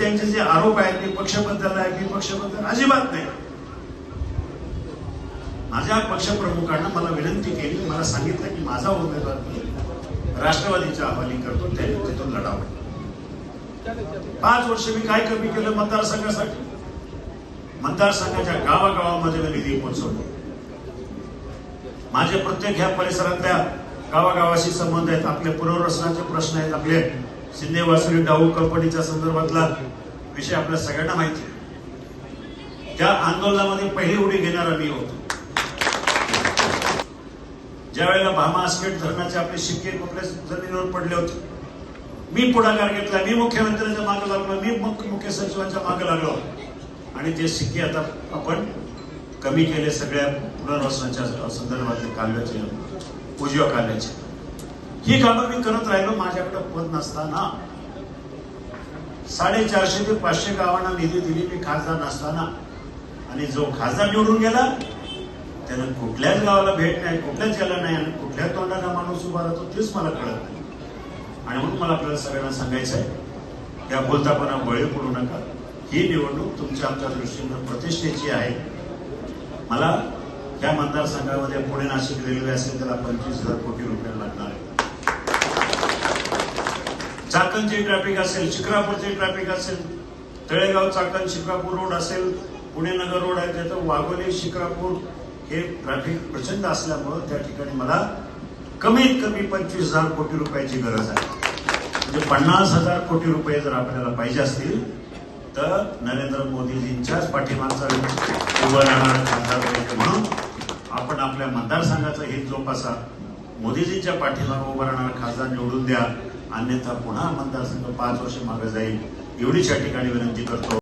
त्यांचे जे आरोप आहेत ते पक्षबद्दल आहे की पक्षबद्दल अजिबात नाही. माझ्या पक्षप्रमुखांना मला विनंती केली मला सांगितलं की माझा उमेदवार मी राष्ट्रवादीच्या हवाली करतो त्यांनी तिथून लढावं. पाच वर्ष मी काय कमी केलं मतदारसंघासाठी? मतदारसंघाच्या गावागावामध्ये मी निधी पोहोचवतो. माझे प्रत्येक ह्या परिसरातल्या गावागावाशी संबंध आहेत आपले पुनर्वसनाचे प्रश्न आहेत आपले शिंदे वासुरी डाऊ कंपनीच्या संदर्भातला विषय आपल्या सगळ्यांना माहिती आहे. त्या आंदोलनामध्ये पहिली उडी घेणारा मी होतो. ज्या वेळेला भामा आस्केट धरणाचे आपले शिक्के कुठल्या जमिनीवर पडले होते मी पुढाकार घेतला मी मुख्यमंत्र्यांच्या मागे लागलो मी मुख्य मुख्य सचिवांच्या मागे लागलो. आणि ते शिक्के आता आपण कमी केले सगळ्या पुनर्वसनाच्या संदर्भातले कालव्याचे उजव्या कालव्याचे ही कामं मी करत राहिलो माझ्याकडे पद नसताना. साडेचारशे ते पाचशे गावांना निधी दिली मी खासदार नसताना. आणि जो खासदार निवडून गेला त्यानं कुठल्याच गावाला भेट नाही कुठल्याच गेला नाही आणि कुठल्या तोंडाला माणूस उभा राहतो तेच मला कळत नाही. आणि म्हणून मला आपल्याला सगळ्यांना सांगायचं आहे या बोलतापणा बळी पडू नका. ही निवडणूक तुमच्या आमच्या दृष्टीनं प्रतिष्ठेची आहे. मला या मतदारसंघामध्ये पुणे नाशिक रेल्वे असेल त्याला पंचवीस हजार कोटी रुपये लागणार आहे. चाकणचे ट्रॅफिक असेल शिक्रापूरचे ट्रॅफिक असेल तळेगाव चाकण शिक्रापूर रोड असेल पुणे नगर रोड आहे त्याचं वाघोली शिक्रापूर हे ट्रॅफिक प्रचंड असल्यामुळं त्या ठिकाणी मला कमीत कमी पंचवीस हजार कोटी रुपयाची गरज आहे. म्हणजे पन्नास हजार कोटी रुपये जर आपल्याला पाहिजे असतील तर नरेंद्र मोदीजींच्याच पाठीमागचा उभं राहणार खासदार पाहिजे म्हणून आपण आपल्या मतदारसंघाचं हित जोपासा. मोदीजींच्या पाठीला उभं राहणारा खासदार निवडून द्या. अन्यथा पुन्हा मतदारसंघ पाच वर्ष मागे जाईल एवढीच या ठिकाणी विनंती करतो.